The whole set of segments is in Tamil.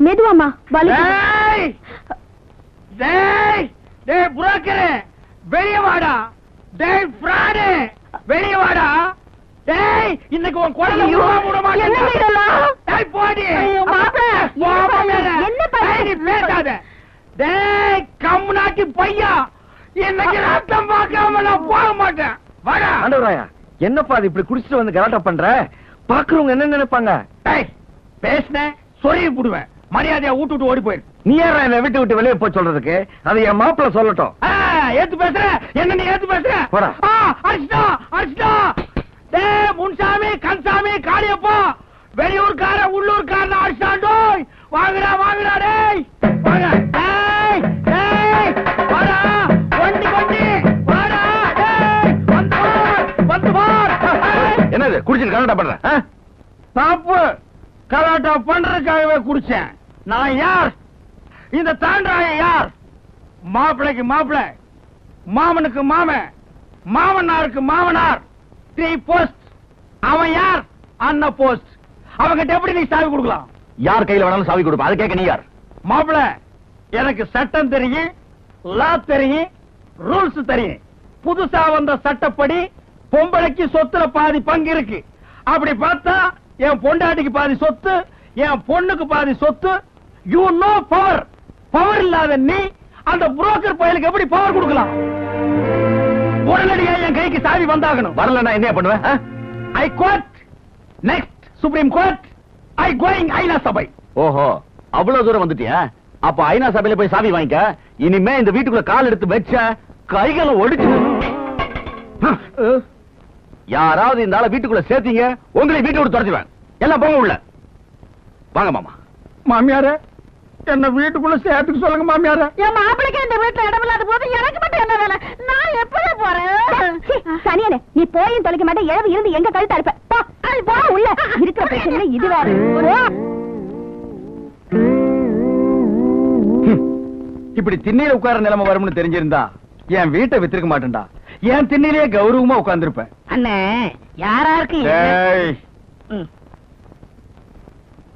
மெதுவாமா வலி டேய் டேய் புரோக்கரே வெளிய வாடா. டேய் ஃப்ராடு வெளிய வாடா. டேய் இன்னைக்கு உன் குழந்தை உருவா விட மாட்டேன் என்னங்க இதெல்லாம்? டேய் போடி. ஐயோ, மாப்பிள, போப்பா என்ன. என்ன பண்ண- டேய், நீ பேசாத. டேய் கம்முனாட்டி பையா. இன்னைக்கு ரத்தம் பார்க்காம நான் போக மாட்டேன். வாடா. ஆண்டவராயா என்னப்பா அது இப்படி குடிச்சிட்டு வந்து கலாட்டா பண்ற? பாக்குறவங்க என்ன நினைப்பாங்க? டேய் பேசுனேன் சொருகி புடுவேன். மரியாதையா விட்டு ஓடி போயிரு. நீ யாரா என்ன வீட்டு விட்டு வெளியே போய் சொல்றதுக்கு? அது என் மாப்பிள்ள சொல்லட்டும். ஏத்து பேசுற. என்ன நீ ஏத்து பேசுற? போடா. அடிச்சிட்டா அடிச்சிட்டா டேய் முன்சாமி கன்சாமி காளியப்பா வெளியூர்கார உள்ளூர்காரன அடிச்சாண்டோய் வாங்கடா வாங்கடா டேய். வாங்க. டேய் டேய். வாடா. வண்டி வண்டி வாடா டேய். வந்து வார் வந்து டேய். என்னது குடிச்சிட்டு கலாட்டா பண்ற? தப்பு கலாட்டா பண்றதுக்காகவே குடிச்சேன். நான் யார்? இந்த தாண்டாய யார்? மாப்பிளைக்கு மாப்பிளை மாமனுக்கு மாமன் மாமனாருக்கு மாமனார். த்ரீ போஸ்ட் அவன் யார்? அண்ணா போஸ்ட் அவங்கிட்ட எப்படி நீ சாவி கொடுக்கலாம்? யார் கையில வேணாலும் சாவி கொடுப்பா. அது கேட்க நீ யார்? மாப்பிளை எனக்கு சட்டம் தெரியும் லா தெரியும் ரூல்ஸ் தெரியும். புதுசா வந்த சட்டப்படி பொம்பளைக்கு சொத்துல பாதி பங்கு இருக்கு. அப்படி பார்த்தா என் பொண்டாட்டிக்கு பாதி சொத்து என் பொண்ணுக்கு பாதி சொத்து யூ நோ பவர் பவர் இல்லாத நீ அந்த புரோக்கர் பயலுக்கு எப்படி பவர் கொடுக்கலாம்? உடனடியா என் கைக்கு சாவி வந்தாகணும். வரலன்னா என்ன பண்ணுவேன்? I court next supreme court I going ஐநா சபை ஓஹோ அவ்வளவு தூரம் வந்துட்டியா? அப்ப ஐநா சபையில போய் சாவி வாங்கிக்க. இனிமே இந்த வீட்டுக்குள்ள கால் எடுத்து வச்ச கைகளை ஒடிச்சு யாராவது இந்த ஆளை வீட்டுக்குள்ள சேர்த்தீங்க உங்களை வீட்டை விட்டு துரத்துவேன் எல்லாம் போங்க உள்ள. வாங்க மாமா. மாமியாரே என்ன வீட்டுக்குள்ள சேர்த்துக்கு சொல்லுங்க மாமியாரே. என் மாப்பிளைக்கு இந்த வீட்டுல இடம் இல்லாத போது எனக்கு மட்டும் என்ன வேலை? நான் எப்படி போறேன். சனியனே நீ போயும் தொலைக்க மாட்டே இழவு இருந்து எங்க கழுத்தா இருப்ப? போ, உள்ள. இருக்கிற பிரச்சனை இது வேற. இப்படி திண்ணையில உட்கார நிலைமை வரும்னு தெரிஞ்சிருந்தா என் வீட்டை வித்திருக்க மாட்டேன்டா. என் திண்ணையிலேயே கௌரவமா உட்கார்ந்திருப்பேன். அண்ணே யாராருக்கு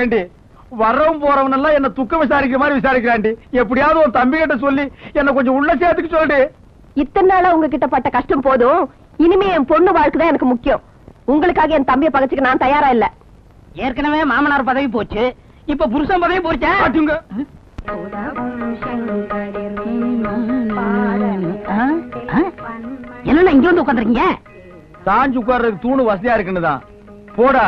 ஏண்டி வர்றவன் போறவன் எல்லாம் என்ன துக்க விசாரிக்கிற மாதிரி விசாரிக்கிறாண்டி எப்படியாவது உன் தம்பி கிட்ட சொல்லி என்ன கொஞ்சம் உள்ள சேர்த்துக்கு சொல்லுடி இத்தனை நாளா உங்ககிட்ட பட்ட கஷ்டம் போதும். இனிமே என் பொண்ணு வாழ்க்கை தான் எனக்கு முக்கியம். உங்களுக்காக என் தம்பியை பகச்சுக்க நான் தயாரா இல்ல. ஏற்கனவே மாமனார் பதவி போச்சு. இப்ப புருஷன் பதவி போச்சா? காட்டுங்க. என்ன இங்க வந்து உட்காந்துருக்கீங்க சாஞ்சு உட்கார்றதுக்கு தூணு வசதியா இருக்குன்னு தான் போடா.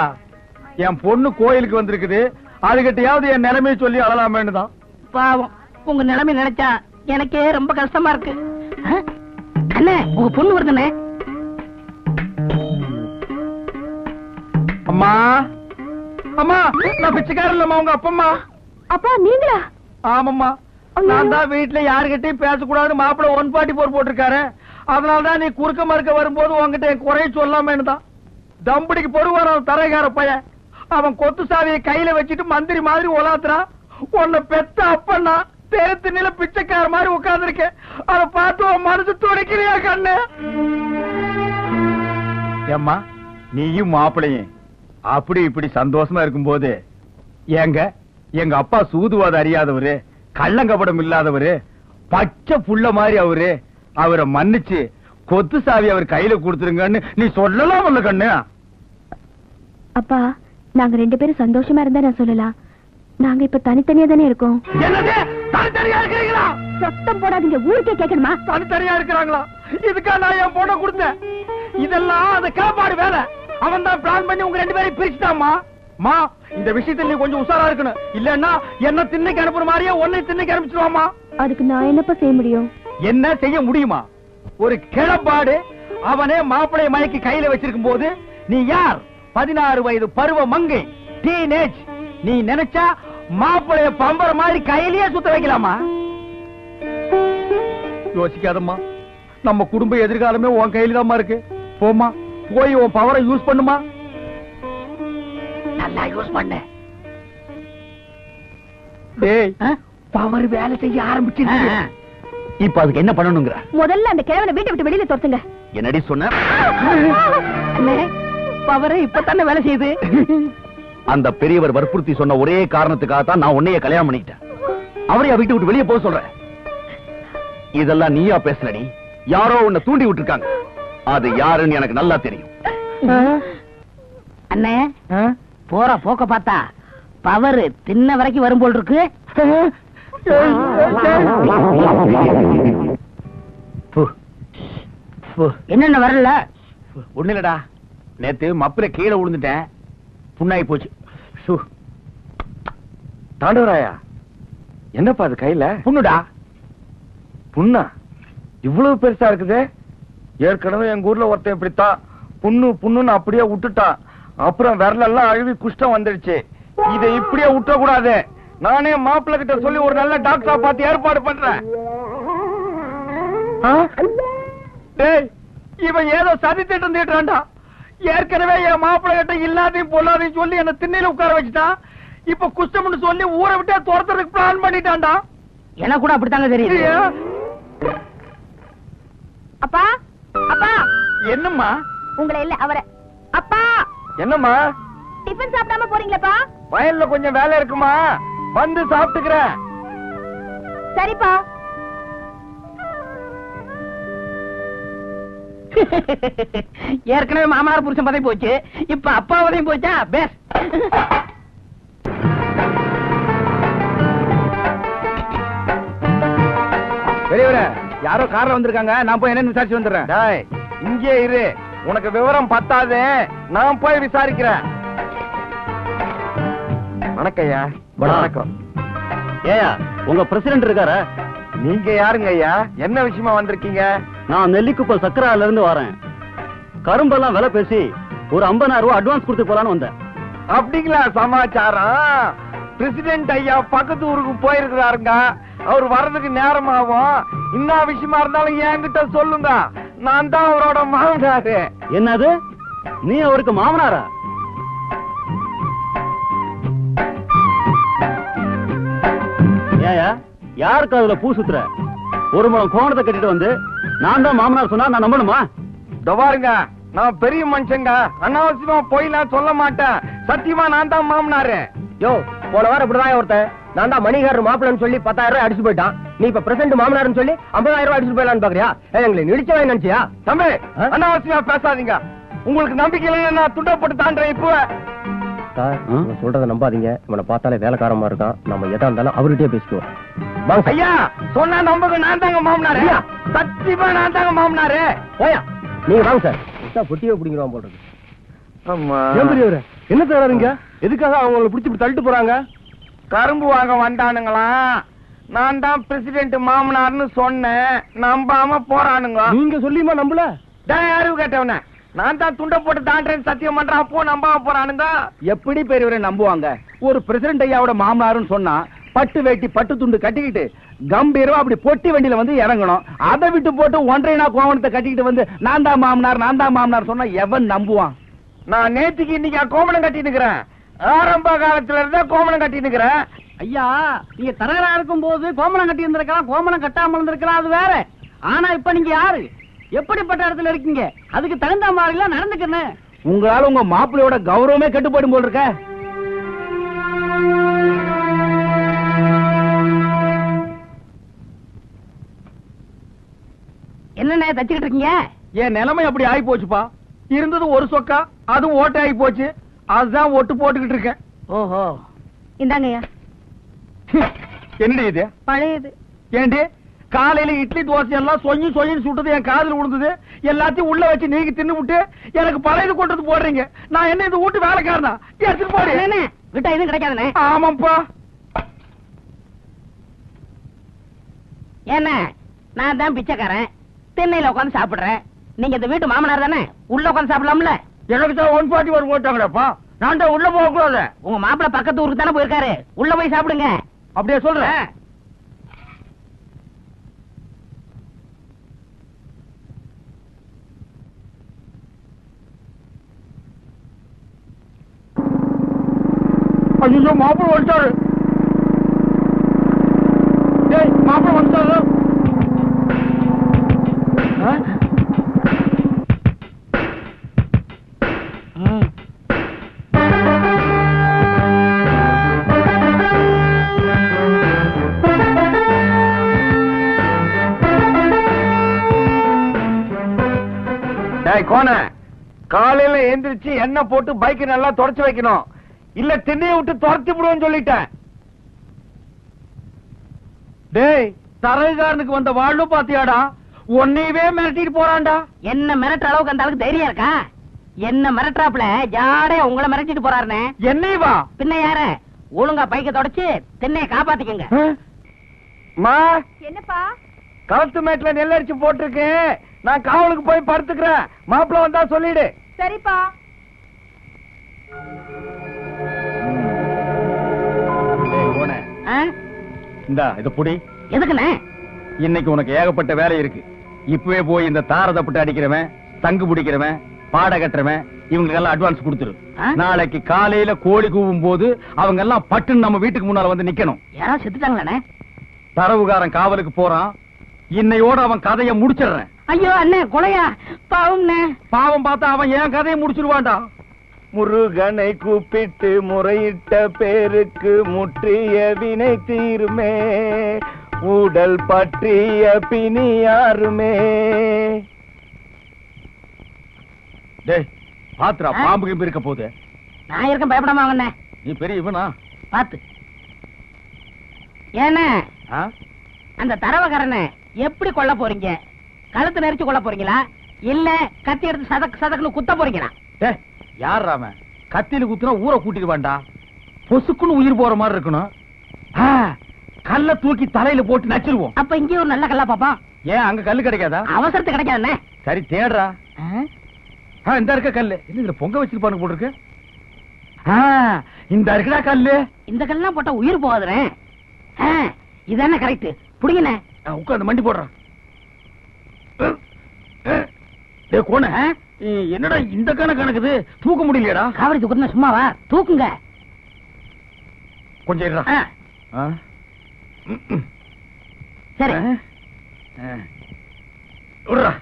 என் பொண்ணு கோயிலுக்கு வந்திருக்குது. அதுகிட்டயாவது என் நிலைமையை சொல்லி அழலாமேன்னு தான். பாவம். உங்க நிலைமை நினைச்சா எனக்கே ரொம்ப கஷ்டமா இருக்கு? அண்ணே உங்க பொண்ணு வருதுண்ணே. அம்மா. அம்மா நான் பிச்சைக்காரன் இல்லம்மா உங்க அப்பம்மா. அப்பா நீங்களா? ஆமாம்மா. நான் தான் வீட்டுல யாருகிட்டயும் பேசக்கூடாதுன்னு மாப்பிள்ள ஒன் பாட்டி போர் போட்டிருக்காரு. அதனால தான் நீ குறுக்க மறுக்க வரும்போது உன்கிட்ட என் குறைய சொல்லாமேன்னு தான். தம்படிக்கு பொறுவார தரைகார பையன். அவன் கொத்து சாவியை கையில வச்சுட்டு மந்திரி மாதிரி உலாத்துறான் உன்னை பெத்த அப்பன்னா தேத்து நில பிச்சைக்கார மாதிரி உட்கார்ந்துருக்கேன் அதை பார்த்து உன் மனசு துடைக்கிறியா கண்ணு? ஏம்மா நீயும் மாப்பிளையும் அப்படி இப்படி சந்தோஷமா இருக்கும்போது ஏங்க எங்க அப்பா சூதுவாத அறியாதவரு கள்ளங்கபடம் இல்லாதவரு பச்சை புள்ள மாதிரி அவரு. அவரை மன்னிச்சு கொத்து சாவி அவர் கையில கொடுத்துருங்கன்னு நீ சொல்லலாம் கண்ணு. அப்பா நாங்க ரெண்டு பேரும் சந்தோஷமா இருந்தா நான் சொல்லலாம். நாங்க இப்ப தனித்தனியா தானே இருக்கோம். சத்தம் போடாதீங்க. ஊருக்கே கேட்கணுமா? தனித்தனியா இருக்கிறாங்களா? இதுக்கா நான் என் பொண்ணை கொடுத்தேன். இதெல்லாம் அந்த காப்பாடு வேலை. அவன் தான் பிளான் பண்ணி உங்க ரெண்டு பேரையும் பிரிச்சுட்டாமா மா இந்த விஷயத்துல நீ கொஞ்சம் உஷாரா இருக்கணும். இல்லன்னா என்ன திண்ணைக்கு அனுப்புற மாதிரியே உன்னை திண்ணைக்கு அனுப்பிச்சிருவாமா அதுக்கு நான் என்னப்பா செய்ய முடியும்? என்ன செய்ய முடியுமா? ஒரு கிளப்பாடு அவனே மாப்பிளை மயக்கி கையில வச்சிருக்கும் போது நீ யார்? பதினாறு வயது பருவ மங்கை டீனேஜ் நீ நினைச்சா மாப்பிளைய பம்பர மாதிரி கையிலேயே சுத்த வைக்கலாமா? யோசிக்காதம்மா. நம்ம குடும்ப எதிர்காலமே உன் கையில இருக்கு. போமா போய் உன் பவரை யூஸ் பண்ணுமா? நல்லா யூஸ் பண்ண. டேய் பவர் வேலை செய்ய ஆரம்பிச்சிருச்சு. இப்ப அதுக்கு என்ன பண்ணணுங்கிற? முதல்ல அந்த கிழவனை வீட்டை விட்டு வெளியில துரத்துங்க. என்னடி சொன்ன? பவர் இப்பதானே வேலை செய்யுது? அந்த பெரியவர் வற்புறுத்தி சொன்ன ஒரே காரணத்துக்காக தான் நான் உன்னைய கல்யாணம் பண்ணிக்கிட்டேன். அவரையா விட்டு விட்டு வெளியே போக சொல்றேன். இதெல்லாம் நீயா பேசலடி யாரோ உன்னை தூண்டி விட்டுருக்காங்க. அது யாருன்னு எனக்கு நல்லா தெரியும். அண்ணே போற போக்க பார்த்தா பவர் தின்ன வரைக்கும் வரும் போல் இருக்கு. என்னென்ன வரல? ஒண்ணு இல்லடா. நேத்து மப்பில கீழே விழுந்துட்டேன். புண்ணாகி போச்சு. சு. தாண்டவராயா? என்னப்பா அது கையில? புண்ணுடா. புண்ணா? இவ்வளவு பெருசா இருக்குது? ஏற்கனவே எங்க ஊர்ல ஒருத்தன் இப்படித்தான். புண்ணு புண்ணுன்னு அப்படியே விட்டுட்டான் அப்புறம் விரலெல்லாம் அழுவி குஷ்டம் வந்துடுச்சு. இதை இப்படியே விட்ட கூடாது நானே மாப்பிள்ளை கிட்ட சொல்லி ஒரு நல்ல டாக்டரா பார்த்து ஏற்பாடு பண்றேன். ஆ? டேய் இவன் ஏதோ சதி திட்டம் தீட்டுறான்டா. ஏற்கனவே என் மாப்பிள்ளை கிட்ட இல்லாதையும் பொல்லாதையும் சொல்லி என்ன திண்ணையில உட்கார வச்சுட்டான் இப்ப குஷ்டம்னு சொல்லி ஊரை விட்டே துரத்துறதுக்கு பிளான் பண்ணிட்டான்டா. எனக்கு கூட அப்படித்தாங்க தெரியுது? ஐயா. அப்பா அப்பா. என்னம்மா? உங்களை இல்ல அவரை. அப்பா. என்னம்மா? டிஃபன் சாப்பிடாம போறீங்களப்பா. வயல்ல கொஞ்சம் வேலை இருக்குமா? வந்து சாப்பிட்டுக்கிறேன். சரிப்பா. ஏற்கனவே மாமனார் புருஷன் பதவி போச்சு. இப்ப அப்பா பதவி போச்சா? பேஸ். பெரியவரே யாரோ கார்ல வந்திருக்காங்க. நான் போய் என்னன்னு விசாரிச்சு வந்துடுறேன். டேய் இங்கே இரு. உனக்கு விவரம் பத்தாது. நான் போய் விசாரிக்கிறேன். வணக்கம் ஐயா. வணக்கம். ஏயா உங்க பிரசிடென்ட் இருக்கார? நீங்க யாருங்க ஐயா? என்ன விஷயமா வந்திருக்கீங்க? நான் நெல்லிக்குப்பம் சக்கரால இருந்து வரேன். கரும்பெல்லாம் விலை பேசி ஒரு 50000 ரூபாய் அட்வான்ஸ் கொடுத்து போலான்னு வந்தேன். அப்படிங்களா சமாச்சாரம். பிரசிடென்ட் ஐயா பக்கத்து ஊருக்கு போயிருக்கிறாருங்க. அவர் வர்றதுக்கு நேரம் ஆகும் என்ன விஷயமா இருந்தாலும் என்கிட்ட சொல்லுங்க. நான் தான் அவரோட மாமனாரு. என்னது? நீ அவருக்கு மாமனாரா? ஏயா யாருக்கு அதுல பூ சுத்துற? ஒரு முழம் கோணத்தை கட்டிட்டு வந்து நான் தான் மாமனார் சொன்னா நான் நம்பணுமா? இதோ பாருங்க நான் பெரிய மனுஷங்க அனாவசியமா போயெல்லாம் சொல்ல மாட்டேன். சத்தியமா நான் தான் மாமனாரு. யோ போன வாரம் இப்படிதான் ஒருத்தன் நான் தான் மணிகாரர் மாப்பிள்ளன்னு சொல்லி பத்தாயிரம் ரூபாய் அடிச்சு போயிட்டான். நீ இப்ப பிரசன்ட் மாமனார்னு சொல்லி ஐம்பதாயிரம் ரூபாய் அடிச்சு போயிடலான்னு பாக்குறியா? எங்களை நிடிச்சவன் நினைச்சியா? தம்பி? அனாவசியமா பேசாதீங்க. உங்களுக்கு நம்பிக்கை இல்லைன்னா நான் துண்டப்பட்டு தாண்டேன் இப்போ சொல்றத நம்பாதீங்க. இவனை பார்த்தாலே வேலைக்காரமா இருக்கான். நம்ம எதா இருந்தாலும் அவர்கிட்டயே பேசிக்குவோம். ஐயா சொன்னா நம்புங்க நான் தாங்க மாமனாரு. ஐயா. சத்தியமா நான் தாங்க மாமனாரு. போயா நீங்க வாங்க சார். விட்டா பொட்டியே பிடிங்கிறோம் போடுறது ஆமா என்ன தராருங்க எதுக்காக அவங்கள பிடிச்சி இப்படி தள்ளிட்டு போறாங்க? கரும்பு வாங்க வந்தானுங்களா? நான் தான் பிரசிடென்ட் மாமனார்னு சொன்னேன். நம்பாம போறானுங்க நீங்க சொல்லியுமா நம்பல? டேய், அறிவு கேட்டவன. நான் தான் துண்டை போட்டு தாண்டேன்னு சத்தியம் பண்றேன். அப்போ நம்பாம போறானுங்க. எப்படி பெரியவரை நம்புவாங்க? ஒரு பிரசிடென்ட் ஐயாவோட மாமனாருன்னு சொன்னா பட்டு வேட்டி பட்டு துண்டு கட்டிக்கிட்டு கம்பீரமா அப்படி பொட்டி வண்டியில வந்து இறங்கணும். அதை விட்டு போட்டு ஒன்றரை நாள் கோவணத்தை கட்டிக்கிட்டு வந்து நான் தான் மாமனார் நான் தான் மாமனார் சொன்னா எவன் நம்புவான்? நான் நேத்துக்கு இன்னைக்கு கோமணம் கட்டி நிக்கிறேன் ஆரம்ப காலத்துல இருந்தே கோமணம் கட்டி நிக்கிறேன் ஐயா நீங்க தரகரா இருக்கும் போது கோமணம் கட்டி இருந்திருக்கலாம் கோமணம் கட்டாம இருந்திருக்கலாம் அது வேற. ஆனா இப்ப நீங்க யாரு? எப்படிப்பட்ட இடத்துல இருக்கீங்க? அதுக்கு தகுந்த மாதிரி எல்லாம் நடந்துக்கணும். உங்களால உங்க மாப்பிள்ளையோட கௌரவமே கெட்டு போயிடும் போல் இருக்க. என்னண்ணே தச்சுக்கிட்டு இருக்கீங்க? என் நிலைமை அப்படி ஆகி போச்சுப்பா. இருந்தது ஒரு சொக்கா அதுவும் ஓட்டை ஆகி போச்சு. அதுதான் ஒட்டு போட்டுக்கிட்டு இருக்கேன். ஓஹோ. இந்தாங்கய்யா என்னடி இது? பழையது. ஏண்டி? காலையில இட்லி தோசை எல்லாம் சொங்கி சொங்கி சுட்டது என் காதுல விழுந்தது எல்லாத்தையும் உள்ள வச்சு நீங்க தின்னு விட்டு எனக்கு பழையது கொண்டு வந்து போடுறீங்க. நான் என்ன இந்த வீட்டு வேலைக்காரனா? எடுத்துட்டு போடு. அண்ணே, விட்டா எதுவும் கிடைக்காதுண்ணே. ஆமாப்பா ஏண்ணே நான் தான் பிச்சைக்காரன். திண்ணையில உட்காந்து சாப்பிடுறேன். நீங்க இந்த வீட்டு மாமனார் தானே? உள்ள உட்காந்து சாப்பிடலாம்ல? எனக்கு தான் ஒன் ஃபார்ட்டி ஒரு போட்டாங்கடாப்பா. நான் தான் உள்ள போக கூடாது. உங்க மாப்பிள்ள பக்கத்து ஊருக்கு தானே போயிருக்காரு. உள்ள போய் சாப்பிடுங்க. அப்படியே சொல்றேன். ஐயோ மாப்பிள்ள வந்துட்டாரு. மாப்பிள்ள வந்துட்டாரு? கோன காலையில எந்திரிச்சு எண்ணெய் போட்டு பைக் நல்லா தொடச்சு வைக்கணும். இல்ல திண்ணைய விட்டு துரத்தி விடுவோம் சொல்லிட்டேன். டேய் தரகாரனுக்கு வந்த வாழ்வு பாத்தியாடா? உன்னையவே மிரட்டிட்டு போறான்டா. என்ன மிரட்டுற அளவுக்கு அந்த அளவுக்கு தைரியம் இருக்கா? என்ன மிரட்டுறாப்ல ஜாடையா உங்களை மிரட்டிட்டு போறாருனே. என்னை வா பின்ன யார? ஒழுங்கா பைக்க தொடச்சு திண்ணைய காப்பாத்திக்கங்க. மா? என்னப்பா? களத்து மேட்ல நெல் அரிச்சு போட்டிருக்கேன். நான் காவலுக்கு போய் படுத்துக்கிறேன். மாப்பிள்ள வந்தா சொல்லிடு. சரிப்பா? இந்தா இத புடி. எதுக்குண்ணே? இன்னைக்கு உனக்கு ஏகப்பட்ட வேலை இருக்கு. இப்பவே போய் இந்த தாரதப்பட்டு அடிக்கிறவன் தங்கு பிடிக்கிறவன் பாட கட்டுறவன் இவங்களுக்கு எல்லாம் அட்வான்ஸ் கொடுத்துரு? நாளைக்கு காலையில கோழி கூவும் போது அவங்க எல்லாம் பட்டுன்னு நம்ம வீட்டுக்கு முன்னால வந்து நிக்கணும். யாராவது செத்துட்டாங்களாண்ணே? தரவுகாரன் காவலுக்கு போறான். இன்னையோட அவன் கதையை முடிச்சிடுறேன். ஐயோ அண்ணே கொலையா? பாவம்ண்ணே. பாவம் பார்த்தா அவன் என் கதையை முடிச்சிருவான்டா. முருகனை கூப்பிட்டு முறையிட்ட பேருக்கு முற்றிய வினை தீருமே. உடல் பற்றிய பிணி யாருமே? பாத்துரா? பாம்பு கிம்பு இருக்க போகுது. நான் இருக்கேன் பயப்படாம வாங்கண்ணே நீ பெரிய இவனா? பாத்து. ஏண்ணே? அந்த தரவகரனை எப்படி கொல்ல போறீங்க? கழுத்து நெரிச்சு கொல்ல போறீங்களா? இல்ல கத்தி எடுத்து சதக் சதக்குன்னு குத்த போறீங்களா? யார் அவன்? கத்தியில குத்துனா ஊரை கூட்டிடுவான்டா பொசுக்குன்னு உயிர் போற மாதிரி இருக்கணும். ஆ, கல்ல தூக்கி தலையில போட்டு நச்சிருவோம். அப்ப இங்கே ஒரு நல்ல கல்லா பாப்பா. ஏன் அங்க கல்லு கிடைக்காதா? அவசரத்து கிடைக்காதுண்ணே சரி தேடுறா. இந்த இருக்க கல்லு. என்ன இதுல பொங்க வச்சிருப்பானு ஆ, இந்த இருக்குடா கல்லு. இந்த கல்லாம் போட்டா உயிர் போகாதுண்ணே ஆ, இதானே கரெக்ட் புடிங்கண்ணே ஆ, உட்கார்ந்து மண்டி போடுறான் கோண? என்னடா இந்த கணக்கு கணக்குது தூக்க முடியலையடா. காவடி தூக்குறது சும்மாவா? தூக்குங்க. கொஞ்சம். சரி ஆ. ஆ. விடுறா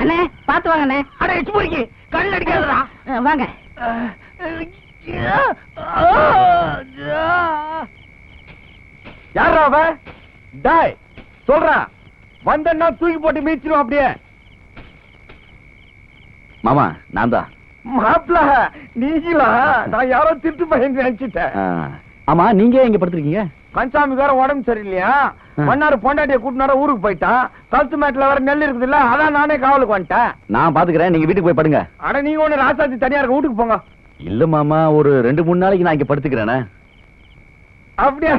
அண்ணே பாத்து வாங்கண்ணே கல் அடிக்காதடா ஆ, வாங்க யாரா அவ டாய் சொல்றா வந்தன்னா மீச்சிரும் அப்படியே. மாமா நான் தான் மாப்பிள நீங்களா? நான் யாரோ திட்டு பையன் நினைச்சிட்டேன். ஆமா நீங்க இங்க படுத்திருக்கீங்க? கன்சாமி வேற உடம்பு சரியில்லையா. மன்னார் பொண்டாட்டிய கூட்டினார ஊருக்கு போயிட்டான். கழுத்து மேட்ல வேற நெல் இருக்குது இல்ல அதான் நானே காவலுக்கு வந்துட்டேன். நான் பாத்துக்கிறேன் நீங்க வீட்டுக்கு போய் படுங்க. அட நீங்க ஒண்ணு ராசாத்தி தனியா இருக்க வீட்டுக்கு போங்க. இல்ல மாமா ஒரு ரெண்டு மூணு நாளைக்கு நான் இங்க படுத்துக்கிறேனே. அப்படியா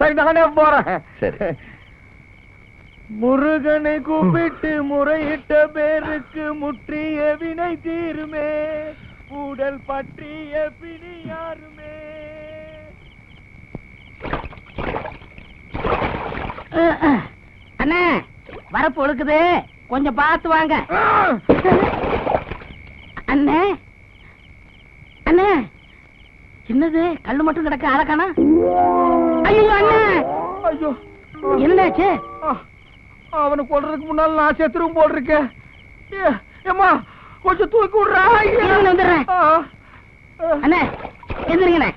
சரி நானே போறேன். சரி. முருகனை கூப்பிட்டு முறையிட்ட பேருக்கு முற்றிய வினை தீருமே. உடல் பற்றிய பிணி யாருமே. அண்ணே வரப்பு ஒழுக்குது. கொஞ்சம் பார்த்து வாங்க. அண்ணே அண்ணே. என்னது கல்லு மட்டும் கிடக்கு அழகானா ஐயோ அண்ணே. ஐயோ. என்னாச்சு? அவனை கொல்றதுக்கு முன்னால நான் செத்துரும் போட்டிருக்கேன் ஏ, ஏம்மா கொஞ்சம் தூக்கி விடுறா. வந்துடுறேன். அண்ணே எந்திரிங்கண்ணே.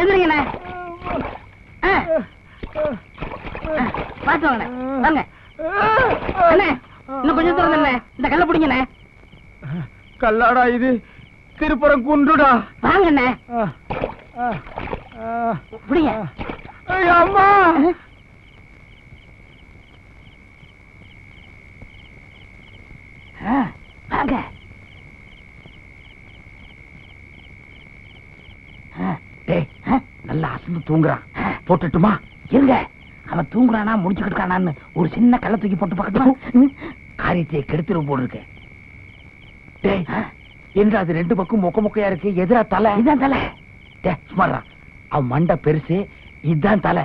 எந்திரிங்கண்ணே. பார்த்து வாங்கண்ணே. வாங்க. அண்ணே இன்னும் கொஞ்சம் தூரம் தானே இந்த கல்ல பிடிங்கண்ணே. கல்லாடா இது. திருப்புறம் குண்டுடா வாங்கண்ணே. பிடிங்க அம்மா. வாங்க. நல்லா அசந்து தூங்குறான். போட்டுட்டுமா? இருங்க. அவன் தூங்குறானா முடிச்சுக்கிட்டு இருக்கானான்னு ஒரு சின்ன கள்ள தூக்கி போட்டு பக்கத்துல காரியத்தை கெடுத்துரு போட்டு என்று அது ரெண்டு பக்கம் மொக்க மொக்கையா இருக்கு? எதிரா தலை? இதான் தலை. டே சுமாரா அவன் மண்டை பெருசு இதுதான் தலை.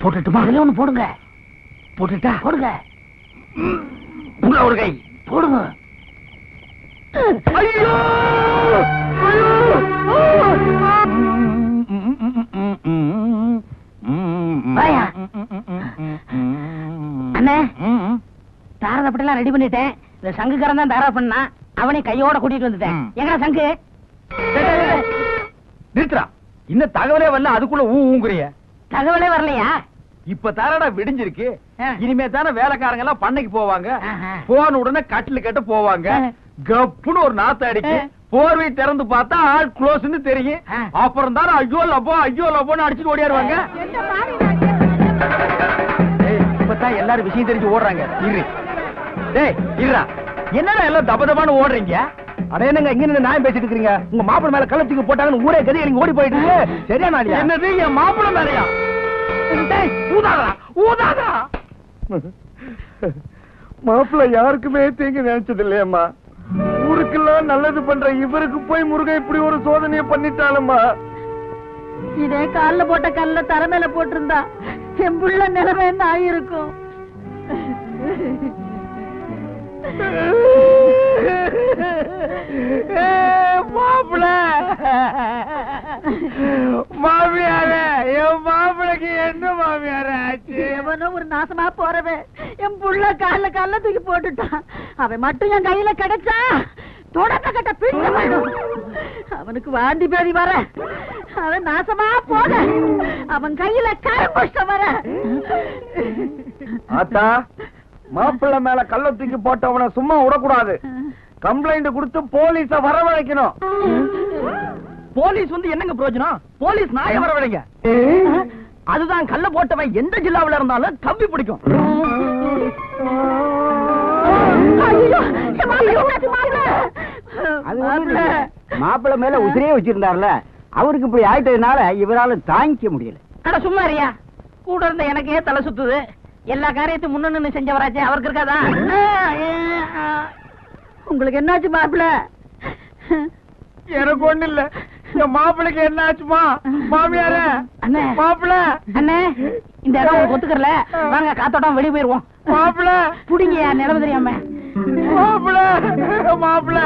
போட்டுட்டுமா? அதில் ஒன்று போடுங்க. போட்டுட்டா? போடுங்க. உள்ள ஒரு கை. போடுங்க ஐயோ. அண்ணே தாரதப்பட்டெல்லாம் ரெடி பண்ணிட்டேன். இந்த சங்குக்காரன் தான் தாரா பண்ணா. அவனை கையோட கூட்டிட்டு வந்துட்டேன். எங்கடா சங்கு? நிறுத்துறா இன்னும் தகவலே வரல அதுக்குள்ள ஊ ஊங்குறிய. தகவலே வரலையா? இப்ப தானடா விடிஞ்சிருக்கு. இனிமே தானே வேலைக்காரங்க எல்லாம் பண்ணைக்கு போவாங்க. போன உடனே கட்டில் கட்ட போவாங்க. கப்புன்னு ஒரு நாத்த அடிக்கு. போர்வை திறந்து பார்த்தா ஆள் க்ளோஸ்னு தெரியும். அப்புறம் தானே ஐயோ லப்போ ஐயோ லப்போன்னு அடிச்சுட்டு ஓடியாருவாங்க. இப்பதான் எல்லாரும் விஷயம் தெரிஞ்சு ஓடுறாங்க. இரு. டேய் இருடா. என்னடா எல்லாம் தப தபான்னு ஓடுறீங்க? அட என்னங்க இங்க நின்னு நியாயம் பேசிட்டு இருக்கீங்க உங்க மாப்பிள்ளை மேல கள்ளத்துக்கு போட்டாங்கன்னு ஊரே கதி நீங்க ஓடி போயிட்டு. சரியா நாளியா? என்னது என் மாப்பிள்ளை மேலையா? மாப்பிள்ள யாருக்குமே தீங்கு நினைச்சது இல்லையம்மா ஊருக்கெல்லாம் நல்லது பண்ற இவருக்கு போய் முருகன் இப்படி ஒரு சோதனையை பண்ணிட்டாலம்மா. இதே கால்ல போட்ட கல்ல தர மேல போட்டிருந்தா என் புள்ள நிலைமை என்ன ஆயிருக்கும்? மாப்பிள. மாமியார என் மாப்பிளைக்கு என்ன மாமியார ஆச்சு? எவனோ ஒரு நாசமா போறவன் என் புள்ள கால்ல கல்ல தூக்கி போட்டுட்டான். அவன் மட்டும் என் கையில கிடைச்சா தொடக்க கட்ட பிடிச்ச போயிடும் அவனுக்கு வாந்தி பேதி வர. அவன் நாசமா போக. அவன் கையில கரும்புஷ்டம் வர. ஆத்தா மாப்பிள்ளை மேல கள்ள தூக்கி போட்டவன சும்மா விடக்கூடாது. கம்ப்ளைண்ட் கொடுத்து போலீஸ வரவழைக்கணும். போலீஸ் வந்து என்னங்க பிரயோஜனம்? போலீஸ் நாய வரவில்லைங்க அதுதான் கல்ல போட்டவன் எந்த ஜில்லாவுல இருந்தாலும் தம்பி பிடிக்கும். மாப்பிள்ளை மேல உசிரியே வச்சிருந்தாருல அவருக்கு இப்படி ஆயிட்டதுனால இவரால தாங்கிக்க முடியல. அட சும்மா இருயா கூட இருந்த எனக்கே தலை சுத்துது. எல்லா காரியத்தையும் முன்ன நின்னு செஞ்சவராச்சே அவருக்கு இருக்காதா? உங்களுக்கு என்னாச்சு மாப்பிள்ள? எனக்கு ஒண்ணு இல்ல என் மாப்பிளைக்கு என்ன ஆச்சுமா மாமியார அண்ணே. மாப்பிள அண்ணே இந்த இடம் ஒத்துக்கறல. வாங்க காத்தோட்டம் வெளிய போயிருவோம். மாப்பிள புடிங்க நிலவு தெரியாம? மாப்பிள மாப்பிள